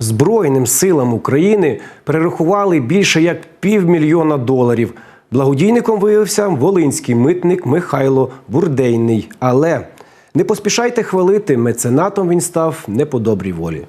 Збройним силам України перерахували більше як півмільйона доларів. Благодійником виявився волинський митник Михайло Бурдейний. Але не поспішайте хвалити, меценатом він став не по добрій волі.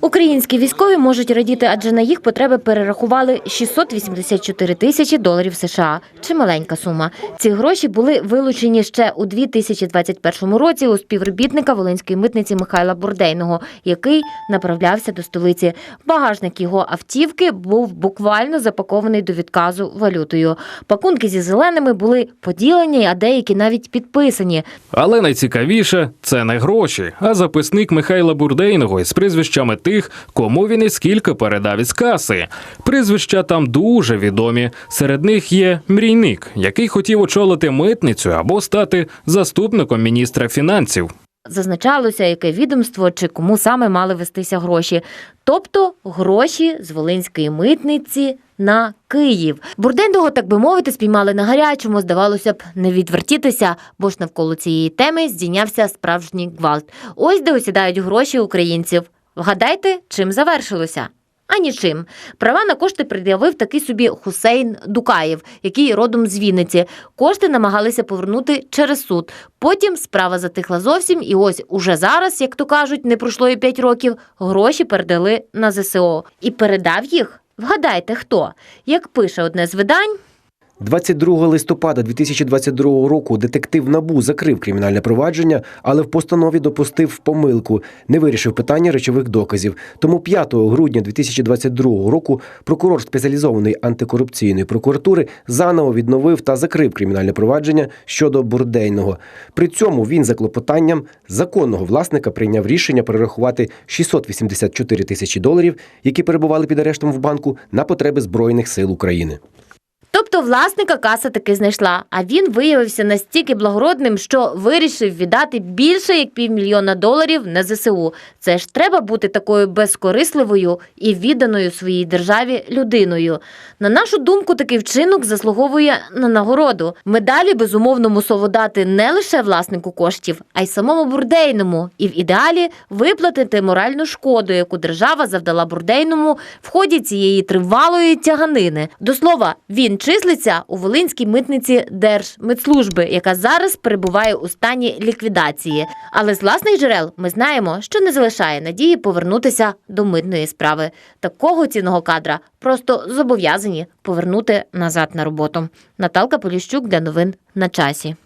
Українські військові можуть радіти, адже на їх потреби перерахували 684 тисячі доларів США. Чималенька сума. Ці гроші були вилучені ще у 2021 році у співробітника Волинської митниці Михайла Бурдейного, який направлявся до столиці. Багажник його автівки був буквально запакований до відказу валютою. Пакунки зі зеленими були поділені, а деякі навіть підписані. Але найцікавіше це не гроші, а записник Михайла Бурдейного із прізвищами тих, кому він і скільки передав із каси. Прізвища там дуже відомі. Серед них є мрійник, який хотів очолити митницю або стати заступником міністра фінансів. Зазначалося, яке відомство чи кому саме мали вестися гроші, тобто гроші з Волинської митниці на Київ. Бурдендого, так би мовити, спіймали на гарячому. Здавалося б, не відвертітися, бо ж навколо цієї теми здійнявся справжній гвалт. Ось де осідають гроші українців. Вгадайте, чим завершилося? А нічим. Права на кошти пред'явив такий собі Хусейн Дукаєв, який родом з Вінниці. Кошти намагалися повернути через суд. Потім справа затихла зовсім, і ось уже зараз, як то кажуть, не пройшло і 5 років, гроші передали на ЗСО. І передав їх. Вгадайте, хто? Як пише одне з видань, 22 листопада 2022 року детектив НАБУ закрив кримінальне провадження, але в постанові допустив помилку, не вирішив питання речових доказів. Тому 5 грудня 2022 року прокурор спеціалізованої антикорупційної прокуратури заново відновив та закрив кримінальне провадження щодо бурдейного. При цьому він за клопотанням законного власника прийняв рішення перерахувати 684 тисячі доларів, які перебували під арештом в банку, на потреби збройних сил України. Тобто власника каса таки знайшла, а він виявився настільки благородним, що вирішив віддати більше як півмільйона доларів на ЗСУ. Це ж треба бути такою безкорисливою і відданою своїй державі людиною. На нашу думку, такий вчинок заслуговує на нагороду. Медалі безумовно мусово дати не лише власнику коштів, а й самому бурдейному, і в ідеалі виплатити моральну шкоду, яку держава завдала бурдейному в ході цієї тривалої тяганини. До слова, він числиться у Волинській митниці Держмитслужби, яка зараз перебуває у стані ліквідації. Але з власних джерел ми знаємо, що не залишає надії повернутися до митної справи. Такого цінного кадра просто зобов'язані повернути назад на роботу. Наталка Поліщук для новин на часі.